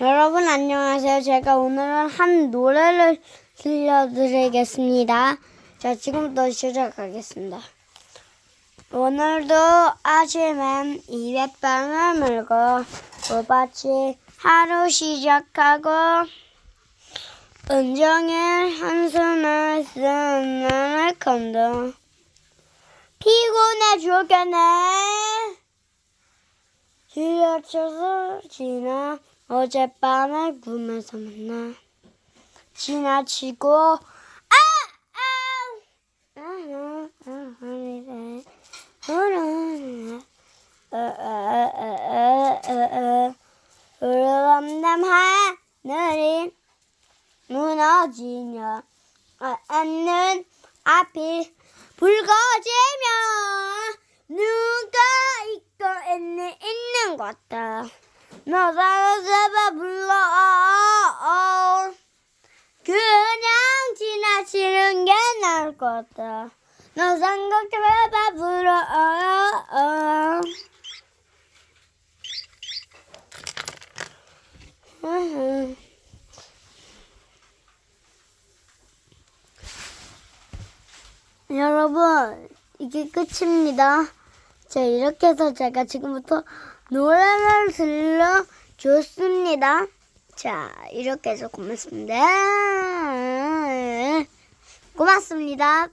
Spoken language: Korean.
여러분 안녕하세요. 제가 오늘은 한 노래를 들려드리겠습니다. 자, 지금부터 시작하겠습니다. 오늘도 아침엔 입에 빵을 물고 또같이 하루 시작하고 은정일 한숨을 쓰는 건도 피곤해 죽겠네. 지하철을 지나 어젯밤에 꿈에서 만나 지나치고 아! 아! 흐르는 하늘이 무너지며 앉는 앞이 붉어지며 누가 있고 있는 있는 것같 아 너다가 제발 불러. 그냥 지나치는 게 나을 것 같아. 너 생각 제발 불러. 여러분, 이게 끝입니다. 자, 이렇게 해서 제가 지금부터 노래를 들려줬습니다. 자, 이렇게 해서 고맙습니다. 고맙습니다.